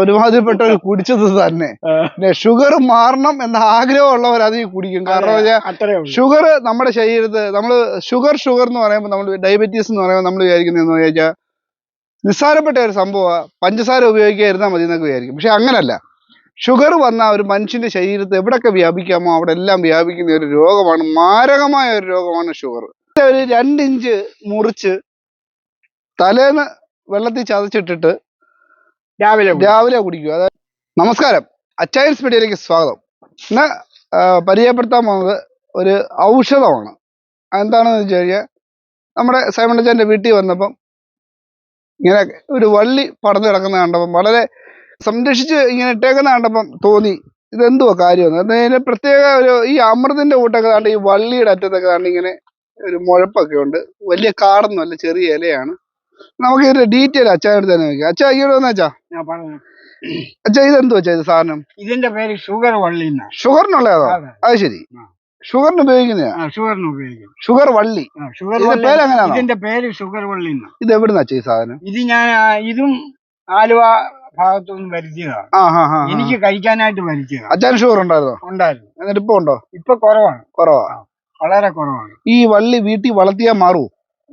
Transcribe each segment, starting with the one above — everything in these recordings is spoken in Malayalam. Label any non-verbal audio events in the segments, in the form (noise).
ഒരുമാതിരിപ്പെട്ടവർ കുടിച്ചത് തന്നെ. ഷുഗർ മാറണം എന്ന ആഗ്രഹമുള്ളവർ അത് ഈ കുടിക്കും. കാരണം ഷുഗർ നമ്മുടെ ശരീരത്ത് നമ്മൾ ഷുഗർ ഷുഗർ എന്ന് പറയുമ്പോൾ നമ്മൾ ഡയബറ്റീസ് എന്ന് പറയുമ്പോൾ നമ്മൾ വിചാരിക്കുന്നതെന്ന് ചോദിച്ചാൽ നിസ്സാരപ്പെട്ട ഒരു സംഭവമാണ് പഞ്ചസാര ഉപയോഗിക്കാതിരുന്നാൽ മതി എന്നൊക്കെ വിചാരിക്കും. പക്ഷെ അങ്ങനല്ല. ഷുഗർ വന്ന ഒരു മനുഷ്യന്റെ ശരീരത്ത് എവിടെയൊക്കെ വ്യാപിക്കാമോ അവിടെ എല്ലാം വ്യാപിക്കുന്ന ഒരു രോഗമാണ് മാരകമായ ഒരു രോഗമാണ് ഷുഗർ. ഒരു രണ്ടിഞ്ച് മുറിച്ച് തലേന്ന് വെള്ളത്തിൽ ചതച്ചിട്ടിട്ട് രാവിലെ. രാവിലെ കുടിക്കുക അതായത് നമസ്കാരം. അച്ചായൻ മീഡിയയിലേക്ക് സ്വാഗതം. ഇന്ന് പരിചയപ്പെടുത്താൻ പോകുന്നത് ഒരു ഔഷധമാണ്. എന്താണെന്ന് വെച്ച് കഴിഞ്ഞാൽ നമ്മുടെ സൈമണ്ടച്ചാന്റെ വീട്ടിൽ വന്നപ്പം ഇങ്ങനെ ഒരു വള്ളി പടർന്നു കിടക്കുന്ന കണ്ടപ്പം വളരെ സംരക്ഷിച്ച് ഇങ്ങനെ ഇട്ടേക്കുന്ന കണ്ടപ്പം തോന്നി ഇതെന്തുവാ കാര്യമെന്ന് അതിന് പ്രത്യേക ഒരു ഈ അമൃതിന്റെ കൂട്ടൊക്കെ കണ്ട് ഈ വള്ളിയുടെ അറ്റത്തൊക്കെ കണ്ട് ഇങ്ങനെ ഒരു മുഴപ്പൊക്കെ ഉണ്ട്. വലിയ കാടൊന്നുമല്ല ചെറിയ ഇലയാണ്. നമുക്ക് ഇതിന്റെ ഡീറ്റെയിൽ അച്ഛനടുത്ത് തന്നെ നോക്കാം അച്ഛാ ഇങ്ങോട്ട് വന്ന അച്ഛാ. ഞാൻ പറഞ്ഞു അച്ഛാ ഇതെന്തു വെച്ചാ ഇത് സാധനം? ഇതിന്റെ പേര് ഷുഗർ വള്ളി എന്നാ. ഷുഗറിനുള്ളതോ അതെ. അത് ശരി. ആ. ഷുഗറിന് ഉപയോഗിക്കുന്നതാ ആ, ഷുഗറിന് ഉപയോഗിക്കും. ഷുഗർ വള്ളി. ആ, ഷുഗർ ഇതിന്റെ വള്ളി. പേരെങ്ങനെയാണോ? ഇതിന്റെ പേര് ഷുഗർ വള്ളി എന്നാ. ഇത് എവിടുന്ന അച്ഛാ ഈ സാധനം? ഇത് ഞാൻ ആ, ഇതും ആലുവ ഭാഗത്തുനിന്ന് വരുത്തിയതാണ്. ആ ഹാ ഹാ എനിക്ക് കഴിക്കാനായിട്ട് വരുത്തിയതാണ്. അച്ഛൻ ഷുഗർ ഉണ്ടായിരുന്നോ? ഉണ്ടായിരുന്നു. എന്നിട്ട് ഇപ്പൊ ഉണ്ടോ? ഇപ്പൊ കുറവാണ്. കുറവാ. വളരെ കുറവാണ്. ഈ വള്ളി വീട്ടിൽ വളർത്തിയാ മാറൂ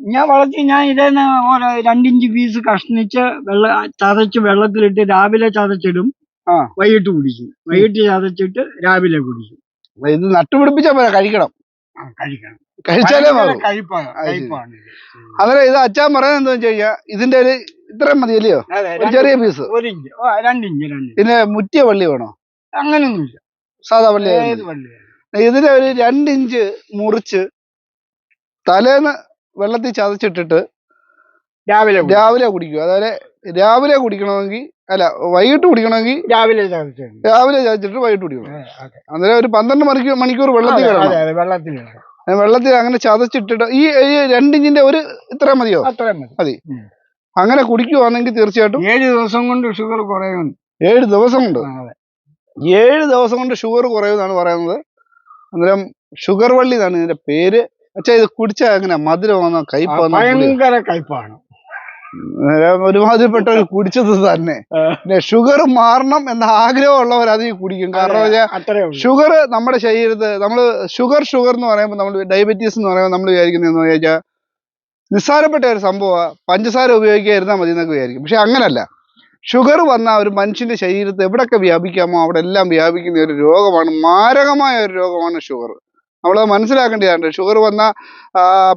ഞാൻ വളർത്തി ഞാൻ ഇതേന്ന് ഓരോ രണ്ടിഞ്ച് പീസ് കഷ്ണിച്ച് വെള്ള ചതച്ച് വെള്ളത്തിലിട്ട് രാവിലെ ചതച്ചിടും. ആ. വൈകിട്ട് കുടിക്കും. വൈകിട്ട് ചതച്ചിട്ട് രാവിലെ കുടിക്കും. ഇത് നട്ടുപിടിപ്പിച്ചാ പോലെ കഴിക്കണം. ആ, കഴിക്കണം. കഴിച്ചാലേ കഴിപ്പാണ് അതെ ശരി. ഇത്. ഉം. അന്നേരം ഇത് അച്ഛൻ പറയുന്നത് എന്താ വെച്ച് കഴിഞ്ഞാൽ ഇതിന്റെ ഒരു ഇത്രയും മതി അല്ലയോ? അതെ, ഒരു രണ്ട് ചെറിയ പീസ് ഒരു ഇഞ്ച്. രണ്ടിഞ്ച് രണ്ടിഞ്ച്. പിന്നെ മുറ്റിയ വള്ളി വേണോ? അങ്ങനൊന്നുമില്ല. സാധാ വള്ളി ഇതിന്റെ ഏത് ഒരു രണ്ടിഞ്ച് മുറിച്ച് തലേന്ന് വെള്ളത്തിൽ ചതച്ചിട്ടിട്ട് രാവിലെ. രാവിലെ കുടിക്കുക അതായത് രാവിലെ കുടിക്കണമെങ്കിൽ അല്ല വൈകിട്ട് കുടിക്കണമെങ്കിൽ രാവിലെ. രാവിലെ ചതച്ചിട്ട് വൈകിട്ട് കുടിക്കണം. അന്നേരം ഒരു പന്ത്രണ്ട് മണിക്കൂർ മണിക്കൂർ വെള്ളത്തിൽ കിടക്കണം അതെ, വെള്ളത്തിൽ അങ്ങനെ ചതച്ചിട്ടിട്ട് ഈ രണ്ടിഞ്ചിന്റെ ഒരു ഇത്ര മതിയോ? മതി. അങ്ങനെ കുടിക്കുവാണെങ്കിൽ തീർച്ചയായിട്ടും ഏഴ് ദിവസം കൊണ്ട് ഷുഗർ കുറയും ഏഴ് ദിവസം കൊണ്ട്. ഏഴ് ദിവസം കൊണ്ട് ഷുഗർ കുറയുമെന്നാണ് പറയുന്നത്. അന്നേരം ഷുഗർ വള്ളി എന്നാണ് ഇതിന്റെ പേര്. അച്ഛാ ഇത് കുടിച്ചാ എങ്ങനെ? മധുരം വന്നോ ആ, ഭയങ്കര കയ്പാണ്. ഒരുമാതിരിപ്പെട്ടവർ കുടിച്ചത് തന്നെ. പിന്നെ ഷുഗർ മാറണം എന്ന ആഗ്രഹമുള്ളവർ അത് കുടിക്കും. കാരണം ഷുഗർ നമ്മുടെ ശരീരത്ത് നമ്മൾ ഷുഗർ ഷുഗർ എന്ന് പറയുമ്പോൾ നമ്മൾ ഡയബറ്റീസ് എന്ന് പറയുമ്പോൾ നമ്മൾ വിചാരിക്കുന്നതെന്ന് ചോദിച്ചാൽ നിസ്സാരപ്പെട്ട ഒരു സംഭവമാണ് പഞ്ചസാര ഉപയോഗിക്കാതിരുന്നാൽ മതി എന്നൊക്കെ വിചാരിക്കും. പക്ഷെ അങ്ങനല്ല. ഷുഗർ വന്ന ഒരു മനുഷ്യന്റെ ശരീരത്ത് എവിടെയൊക്കെ വ്യാപിക്കാമോ അവിടെ എല്ലാം വ്യാപിക്കുന്ന ഒരു രോഗമാണ്. മാരകമായ ഒരു രോഗമാണ് ഷുഗർ നമ്മൾ മനസ്സിലാക്കേണ്ടതാണ് ഷുഗർ വന്ന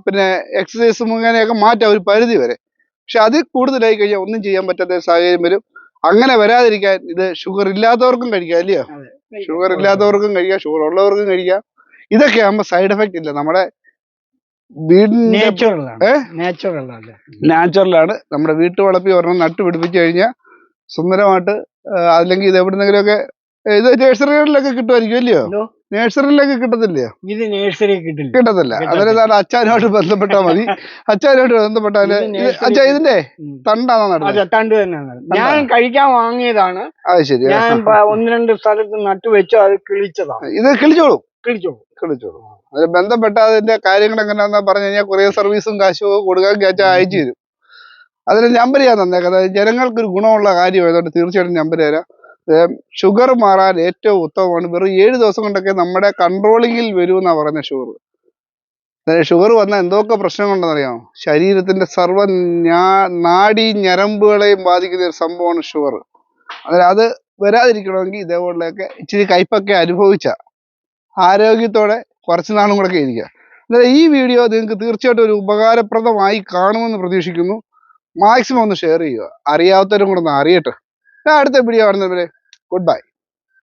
പിന്നെ എക്സസൈസ് മുഖേനയൊക്കെ മാറ്റാം ഒരു പരിധി വരെ. പക്ഷെ അതിൽ കൂടുതലായി കഴിഞ്ഞാൽ ഒന്നും ചെയ്യാൻ പറ്റാത്ത സാഹചര്യം വരും. അങ്ങനെ വരാതിരിക്കാൻ ഇത് ഷുഗർ ഇല്ലാത്തവർക്കും കഴിക്കാം അല്ലയോ? ഷുഗർ ഇല്ലാത്തവർക്കും കഴിക്കാം ഷുഗർ ഉള്ളവർക്കും കഴിക്കാം. ഇതൊക്കെ ആകുമ്പോൾ സൈഡ് എഫക്റ്റ് ഇല്ല. നമ്മുടെ നേച്ചുറലാണ് നമ്മുടെ വീട്ടുവളപ്പിൽ ഒരെണ്ണം നട്ട് പിടിപ്പിച്ചു കഴിഞ്ഞാൽ സുന്ദരമായിട്ട് അല്ലെങ്കിൽ ഇത് എവിടുന്നെങ്കിലുമൊക്കെ ഇത് നഴ്സറികളിലൊക്കെ കിട്ടുമായിരിക്കും അല്ലയോ? നഴ്സറിയിലൊക്കെ കിട്ടത്തില്ലേ ഇത് നേഴ്സറി കിട്ടില്ല. കിട്ടത്തില്ല. താൻ അച്ഛനുമായിട്ട് ബന്ധപ്പെട്ടാൽ മതി. (laughs) അച്ഛനുമായിട്ട് ബന്ധപ്പെട്ടാൽ അച്ഛാ ഇതിന്റെ. തണ്ടാണോ നടന്നത്? തണ്ട് തന്നെയാണ് ഞാൻ കഴിക്കാൻ വാങ്ങിയതാണ്. അത് ശരി. ഞാൻ ഒന്ന് രണ്ട് സ്ഥലത്ത് നട്ടു വെച്ചു അത് കിളിച്ചതാണ്. ഇത് കിളിച്ചോളൂ? കിളിച്ചോളൂ. കിളിച്ചോളൂ. അതിന് ബന്ധപ്പെട്ട അതിന്റെ കാര്യങ്ങൾ എങ്ങനെയാണെന്ന് പറഞ്ഞു കഴിഞ്ഞാൽ കൊറിയർ സർവീസും കാശും കൊടുക്കാൻ അച്ഛാ അയച്ചു തരും. അതിന് നമ്പർ ഞാൻ തന്നേക്കാം. അതായത് ജനങ്ങൾക്ക് ഒരു ഗുണമുള്ള കാര്യമായതുകൊണ്ട് തീർച്ചയായിട്ടും നമ്പർ തരാം. ഷുഗർ മാറാൻ ഏറ്റവും ഉത്തമമാണ്. വെറും ഏഴ് ദിവസം കൊണ്ടൊക്കെ നമ്മുടെ കൺട്രോളിങ്ങിൽ വരുമെന്നാണ് പറയുന്നത് ഷുഗർ. ഷുഗർ വന്നാൽ എന്തൊക്കെ പ്രശ്നങ്ങളുണ്ടെന്നറിയാമോ? ശരീരത്തിന്റെ സർവ നാടി ഞരമ്പുകളെയും ബാധിക്കുന്ന ഒരു സംഭവമാണ് ഷുഗർ. അതായത് അത് വരാതിരിക്കണമെങ്കിൽ ഇതേപോലെയൊക്കെ ഇച്ചിരി കയ്പൊക്കെ അനുഭവിച്ച. ആരോഗ്യത്തോടെ കുറച്ച് നാളും കൂടെ ഇരിക്കുക. ഈ വീഡിയോ നിങ്ങൾക്ക് തീർച്ചയായിട്ടും ഒരു ഉപകാരപ്രദമായി കാണുമെന്ന് പ്രതീക്ഷിക്കുന്നു. മാക്സിമം ഒന്ന് ഷെയർ ചെയ്യുക. അറിയാത്തവരും കൂടെ ഒന്ന് അറിയട്ടെ. അടുത്ത വീഡിയോ കാണുന്നവരെ. Good bye